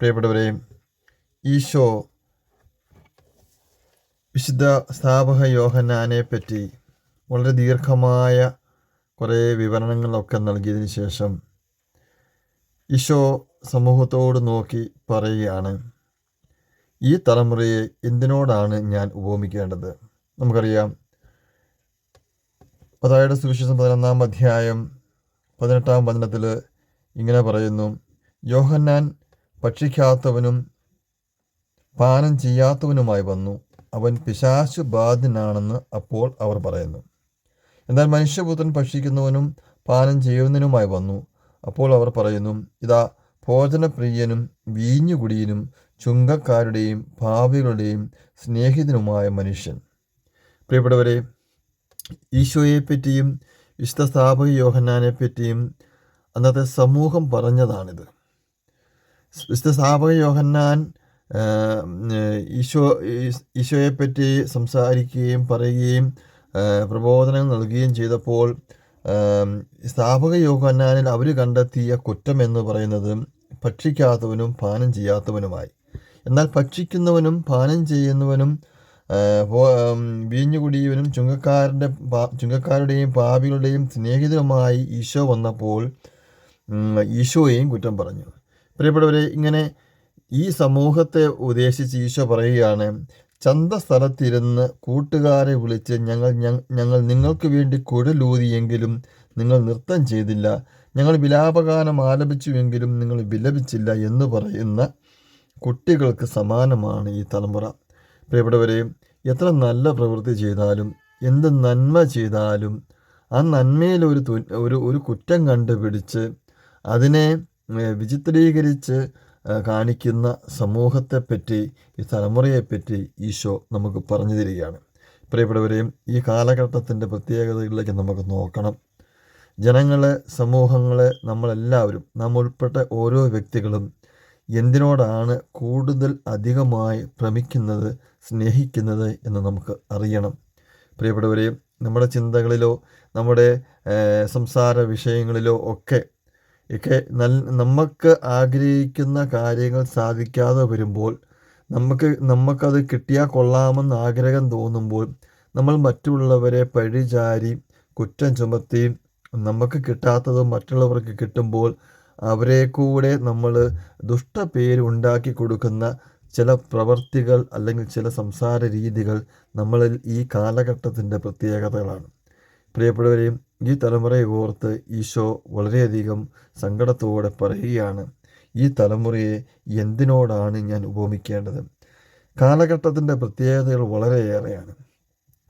പ്രിയപ്പെട്ടവരെ ഈശോ വിശുദ്ധ സ്ഥാപക യോഹന്നാനെ പറ്റി വളരെ ദീർഘമായ കുറേ വിവരണങ്ങളൊക്കെ നൽകിയതിന് ശേഷം ഈശോ സമൂഹത്തോട് നോക്കി പറയുകയാണ് ഈ തലമുറയെ എന്തിനോടാണ് ഞാൻ ഉപമിക്കേണ്ടത്? നമുക്കറിയാം പതായുടെ സുവിശേഷം പതിനൊന്നാം അധ്യായം പതിനെട്ടാം വചനത്തിൽ ഇങ്ങനെ പറയുന്നു യോഹന്നാൻ ഭക്ഷിക്കാത്തവനും പാനം ചെയ്യാത്തവനുമായി വന്നു. അവൻ പിശാശു ബാധിനാണെന്ന് അപ്പോൾ അവർ പറയുന്നു. എന്നാൽ മനുഷ്യപുത്രൻ ഭക്ഷിക്കുന്നവനും പാനം ചെയ്യുന്നതിനുമായി വന്നു. അപ്പോൾ അവർ പറയുന്നു ഇതാ ഭോജനപ്രിയനും വീഞ്ഞുകുടിയനും ചുങ്കക്കാരുടെയും ഭാവികളുടെയും സ്നേഹിതനുമായ മനുഷ്യൻ. പ്രിയപ്പെട്ടവരെ ഈശോയെപ്പറ്റിയും വിശുദ്ധ സ്ഥാപക യോഹന്നാനെ പറ്റിയും അന്നത്തെ സമൂഹം പറഞ്ഞതാണിത്. വിശുദ്ധ സ്ഥാപക യോഹന്നാൻ ഈശോ ഈശോയെപ്പറ്റി സംസാരിക്കുകയും പറയുകയും പ്രബോധനം നൽകുകയും ചെയ്തപ്പോൾ സ്ഥാപക യോഹന്നാനിൽ അവർ കണ്ടെത്തിയ കുറ്റം എന്ന് പറയുന്നത് ഭക്ഷിക്കാത്തവനും പാനം ചെയ്യാത്തവനുമായി. എന്നാൽ ഭക്ഷിക്കുന്നവനും പാനം ചെയ്യുന്നവനും വീഞ്ഞു വീഞ്ഞുകുടിയവനും ചുങ്കക്കാരന്റെ ചുങ്കക്കാരുടെയും പാപികളുടെയും സ്നേഹിതരുമായി ഈശോ വന്നപ്പോൾ ഈശോയെയും കുറ്റം പറഞ്ഞു. പ്രിയപ്പെട്ടവരെ ഇങ്ങനെ ഈ സമൂഹത്തെ ഉദ്ദേശിച്ച് ഈശോ പറയുകയാണ് ചന്തസ്ഥലത്തിരുന്ന് കൂട്ടുകാരെ വിളിച്ച് ഞങ്ങൾ ഞങ്ങൾ നിങ്ങൾക്ക് വേണ്ടി കുഴലൂതിയെങ്കിലും നിങ്ങൾ നൃത്തം ചെയ്തില്ല ഞങ്ങൾ വിലാപഗാനം ആലപിച്ചുവെങ്കിലും നിങ്ങൾ വിലപിച്ചില്ല എന്ന് പറയുന്ന കുട്ടികൾക്ക് സമാനമാണ് ഈ തലമുറ. പ്രിയപ്പെട്ടവരെ എത്ര നല്ല പ്രവൃത്തി ചെയ്താലും എന്ത് നന്മ ചെയ്താലും ആ നന്മയിൽ ഒരു ഒരു ഒരു കുറ്റം കണ്ടുപിടിച്ച് അതിനെ വിചിത്രീകരിച്ച് കാണിക്കുന്ന സമൂഹത്തെപ്പറ്റി ഈ തലമുറയെപ്പറ്റി ഈശോ നമുക്ക് പറഞ്ഞു തരികയാണ്. പ്രിയപ്പെട്ടവരെയും ഈ കാലഘട്ടത്തിന്റെ പ്രത്യേകതകളിലേക്ക് നമുക്ക് നോക്കണം. ജനങ്ങളെ സമൂഹങ്ങളെ നമ്മളെല്ലാവരും നാം ഉൾപ്പെട്ട ഓരോ വ്യക്തികളും എന്തിനോടാണ് കൂടുതൽ അധികമായി ഭ്രമിക്കുന്നത് സ്നേഹിക്കുന്നത് എന്ന് നമുക്ക് അറിയണം. പ്രിയപ്പെട്ടവരെയും നമ്മുടെ ചിന്തകളിലോ നമ്മുടെ സംസാര വിഷയങ്ങളിലോ ഒക്കെ ഒക്കെ നമുക്ക് ആഗ്രഹിക്കുന്ന കാര്യങ്ങൾ സാധിക്കാതെ വരുമ്പോൾ നമുക്ക് നമുക്കത് കിട്ടിയാൽ കൊള്ളാമെന്ന് ആഗ്രഹം തോന്നുമ്പോൾ നമ്മൾ മറ്റുള്ളവരെ പഴിചാരി കുറ്റം ചുമത്തി നമുക്ക് കിട്ടാത്തത് മറ്റുള്ളവർക്ക് കിട്ടുമ്പോൾ അവരെ കൂടെ നമ്മൾ ദുഷ്ടപേര് ഉണ്ടാക്കി കൊടുക്കുന്ന ചില പ്രവർത്തികൾ അല്ലെങ്കിൽ ചില സംസാര രീതികൾ നമ്മളിൽ ഈ കാലഘട്ടത്തിന്റെ പ്രത്യേകതകളാണ്. പ്രിയപ്പെട്ടവരെയും ഈ തലമുറയെ ഓർത്ത് ഈശോ വളരെയധികം സങ്കടത്തോടെ പറയുകയാണ് ഈ തലമുറയെ എന്തിനോടാണ് ഞാൻ ഉപമിക്കേണ്ടത്? കാലഘട്ടത്തിന്റെ പ്രത്യേകതകൾ വളരെയേറെയാണ്.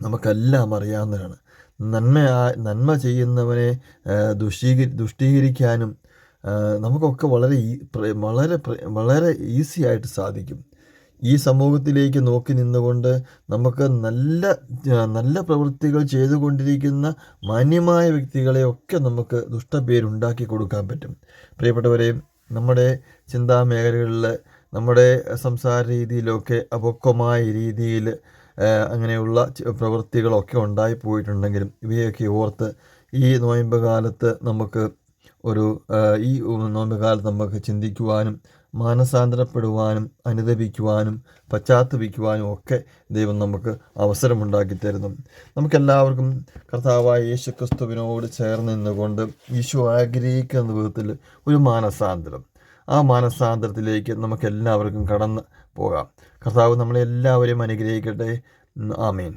നമുക്കെല്ലാം അറിയാവുന്നതാണ്. നന്മ നന്മ ചെയ്യുന്നവനെ ദുഷീകരി ദുഷ്ടീകരിക്കാനും നമുക്കൊക്കെ വളരെ വളരെ വളരെ ഈസി ആയിട്ട് സാധിക്കും. ഈ സമൂഹത്തിലേക്ക് നോക്കി നിന്നുകൊണ്ട് നമുക്ക് നല്ല നല്ല പ്രവൃത്തികൾ ചെയ്തുകൊണ്ടിരിക്കുന്ന മാന്യമായ വ്യക്തികളെയൊക്കെ നമുക്ക് ദുഷ്ടപേരുണ്ടാക്കി കൊടുക്കാൻ പറ്റും. പ്രിയപ്പെട്ടവരെ നമ്മുടെ ചിന്താ മേഖലകളിൽ നമ്മുടെ സംസാര രീതിയിലൊക്കെ അപക്വമായ രീതിയിൽ അങ്ങനെയുള്ള പ്രവൃത്തികളൊക്കെ ഉണ്ടായി പോയിട്ടുണ്ടെങ്കിലും ഇവയൊക്കെ ഓർത്ത് ഈ നോയമ്പ് കാലത്ത് നമുക്ക് ഒരു ഈ നോയമ്പ് കാലത്ത് നമുക്ക് ചിന്തിക്കുവാനും മാനസാന്തരപ്പെടുവാനും അനുദപിക്കുവാനും പശ്ചാത്തപിക്കുവാനും ഒക്കെ ദൈവം നമുക്ക് അവസരമുണ്ടാക്കി തരുന്നു. നമുക്കെല്ലാവർക്കും കർത്താവായ യേശു ക്രിസ്തുവിനോട് ചേർന്ന് നിന്നുകൊണ്ട് ഈശോ ആഗ്രഹിക്കുന്ന വിധത്തിൽ ഒരു മാനസാന്തരം. ആ മാനസാന്തരത്തിലേക്ക് നമുക്ക് എല്ലാവർക്കും കടന്ന് പോകാം. കർത്താവ് നമ്മളെല്ലാവരെയും അനുഗ്രഹിക്കട്ടെ. ആമേൻ.